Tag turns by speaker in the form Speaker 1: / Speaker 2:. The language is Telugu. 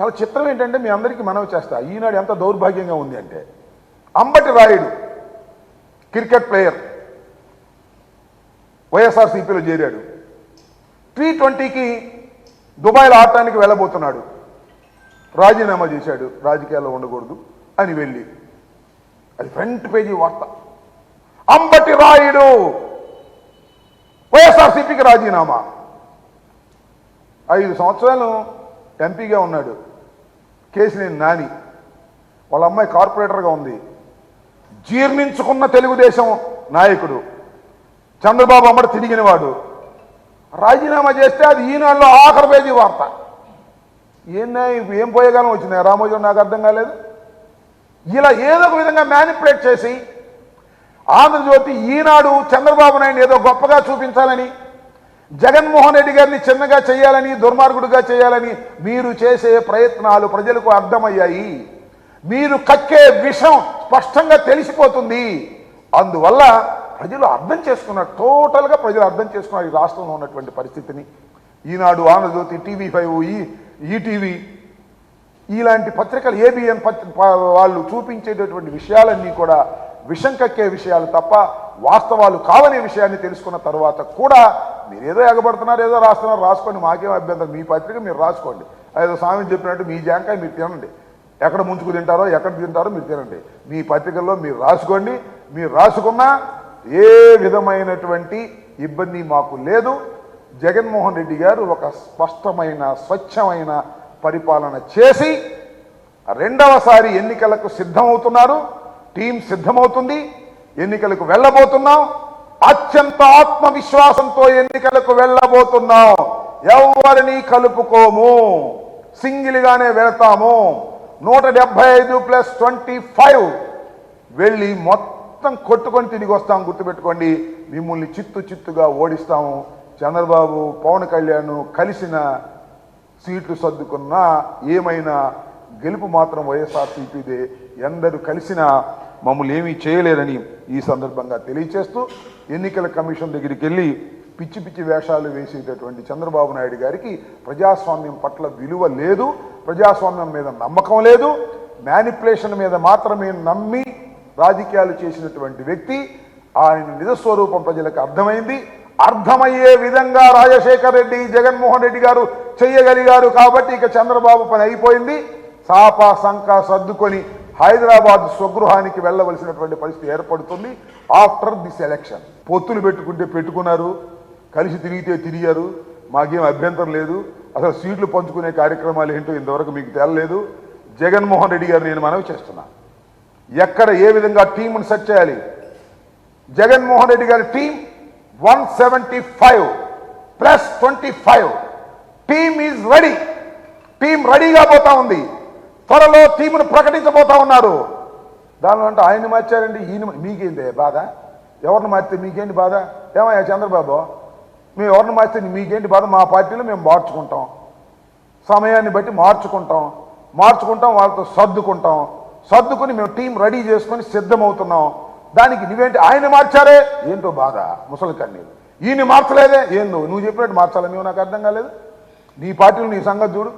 Speaker 1: చాలా చిత్రం ఏంటంటే మీ అందరికీ మనవి చేస్తా. ఈనాడు ఎంత దౌర్భాగ్యంగా ఉంది అంటే అంబటి రాయుడు క్రికెట్ ప్లేయర్ వైఎస్ఆర్సీపీలో చేరాడు. టీ ట్వంటీకి దుబాయ్లో ఆడటానికి వెళ్ళబోతున్నాడు. రాజీనామా చేశాడు. రాజకీయాల్లో ఉండకూడదు అని వెళ్ళి. అది ఫ్రంట్ పేజీ వార్త. అంబటి రాయుడు వైఎస్ఆర్సీపీకి రాజీనామా. ఐదు సంవత్సరాలు ఎంపీగా ఉన్నాడు. కేసినేని నాని. వాళ్ళ అమ్మాయి కార్పొరేటర్గా ఉంది. జీర్ణించుకున్న తెలుగుదేశం నాయకుడు. చంద్రబాబు అమ్మడు తిరిగినవాడు. రాజీనామా చేస్తే అది ఈనాడులో ఆఖరి పేజీ వార్త. ఏందా ఇప్పుడు ఏం పోయేగాలం వచ్చింది? రామోజీ నాకు అర్థం కాలేదు. ఇలా ఏదో ఒక విధంగా మ్యానిపులేట్ చేసి ఆంధ్రజ్యోతి ఈనాడు చంద్రబాబు నాయుడు ఏదో గొప్పగా చూపించాలని జగన్మోహన్ రెడ్డి గారిని చిన్నగా చేయాలని దుర్మార్గుడిగా చేయాలని మీరు చేసే ప్రయత్నాలు ప్రజలకు అర్థమయ్యాయి. మీరు కక్కే విషం స్పష్టంగా తెలిసిపోతుంది. అందువల్ల ప్రజలు అర్థం చేసుకున్నారు. టోటల్గా ప్రజలు అర్థం చేసుకున్నారు ఈ రాష్ట్రంలో ఉన్నటువంటి పరిస్థితిని. ఈనాడు ఆంధ్రజ్యోతి టీవీ ఫైవ్ ఈ ఈటీవీ ఇలాంటి పత్రికలు ఏబిఎన్ పత్రి ప- వాళ్ళు చూపించేటటువంటి విషయాలన్నీ కూడా విషం కక్కే విషయాలు తప్ప వాస్తవాలు కావనే విషయాన్ని తెలుసుకున్న తర్వాత కూడా మీరు ఏదో ఎగబడుతున్నారు ఏదో రాస్తున్నారు రాసుకోండి మాకేం అభ్యంతరం? మీ పత్రిక మీరు రాసుకోండి. ఏదో స్వామి చెప్పినట్టు మీ జాంకాయ మీరు తినండి. ఎక్కడ ముంచుకు తింటారో ఎక్కడ తింటారో మీరు తినండి. మీ పత్రికల్లో మీరు రాసుకోండి. మీరు రాసుకున్నా ఏ విధమైనటువంటి ఇబ్బంది మాకు లేదు. జగన్మోహన్ రెడ్డి గారు ఒక స్పష్టమైన స్వచ్ఛమైన పరిపాలన చేసి రెండవసారి ఎన్నికలకు సిద్ధమవుతున్నారు. టీం సిద్ధమవుతుంది ఎన్నికలకు వెళ్ళబోతున్నాం అత్యంత ఆత్మవిశ్వాసంతో ఎన్నికలకు వెళ్ళబోతున్నాం. ఎవరిని కలుపుకోము సింగిల్గానే వెళ్తాము. నూట డెబ్బై ఐదు ప్లస్ ట్వంటీ ఫైవ్ వెళ్ళి మొత్తం కొట్టుకొని తిరిగి వస్తాం గుర్తుపెట్టుకోండి. మిమ్మల్ని చిత్తు చిత్తుగా ఓడిస్తాము. చంద్రబాబు పవన్ కళ్యాణ్ కలిసిన సీట్లు సర్దుకున్నా ఏమైనా గెలుపు మాత్రం వైఎస్ఆర్సీపీదే. ఎందరు కలిసినా మమ్మల్ని ఏమీ చేయలేరని ఈ సందర్భంగా తెలియచేస్తూ ఎన్నికల కమిషన్ దగ్గరికి వెళ్ళి పిచ్చి పిచ్చి వేషాలు వేసేటటువంటి చంద్రబాబు నాయుడు గారికి ప్రజాస్వామ్యం పట్ల విలువ లేదు ప్రజాస్వామ్యం మీద నమ్మకం లేదు మ్యానిపులేషన్ మీద మాత్రమే నమ్మి రాజకీయాలు చేసినటువంటి వ్యక్తి ఆయన నిజస్వరూపం ప్రజలకు అర్థమైంది. అర్థమయ్యే విధంగా రాజశేఖర్ రెడ్డి జగన్మోహన్ రెడ్డి గారు చెయ్యగలిగారు కాబట్టి ఇక చంద్రబాబు పని అయిపోయింది. సాపా సంక సర్దుకొని హైదరాబాద్ స్వగృహానికి వెళ్ళవలసినటువంటి పరిస్థితి ఏర్పడుతుంది ఆఫ్టర్ దిస్ ఎలక్షన్. పొత్తులు పెట్టుకుంటే పెట్టుకున్నారు కలిసి తిరిగితే తిరిగారు మాకేం అభ్యంతరం లేదు. అసలు సీట్లు పంచుకునే కార్యక్రమాలు ఏంటో ఇంతవరకు మీకు తేలలేదు. జగన్మోహన్ రెడ్డి గారు నేను మనవి చేస్తున్నా. ఎక్కడ ఏ విధంగా టీంను సెట్ చేయాలి? Jaganmohan Reddy garu team one seventy five plus twenty five. Team is ready. Team రెడీగా పోతా ఉంది. త్వరలో టీమును ప్రకటించబోతా ఉన్నారు. దానిలో అంటే ఆయన్ని మార్చారండి ఈయన మీకేంది బాధ? ఎవరిని మార్చితే మీకేంటి బాధ? ఏమయ్యా చంద్రబాబు? మేము ఎవరిని మార్చితే మీకేంటి బాధ? మా పార్టీలో మేము మార్చుకుంటాం. సమయాన్ని బట్టి మార్చుకుంటాం. మార్చుకుంటాం వాళ్ళతో సర్దుకుంటాం. సర్దుకుని మేము టీం రెడీ చేసుకొని సిద్ధమవుతున్నాం. దానికి నువ్వేంటి ఆయన మార్చారే? ఏంటో బాధ ముసలి కన్నీరు. మార్చలేదే? ఏందో నువ్వు చెప్పినట్టు మార్చాలి? మేము నాకు అర్థం కాలేదు. నీ పార్టీలు నీ సంగతి చూడు.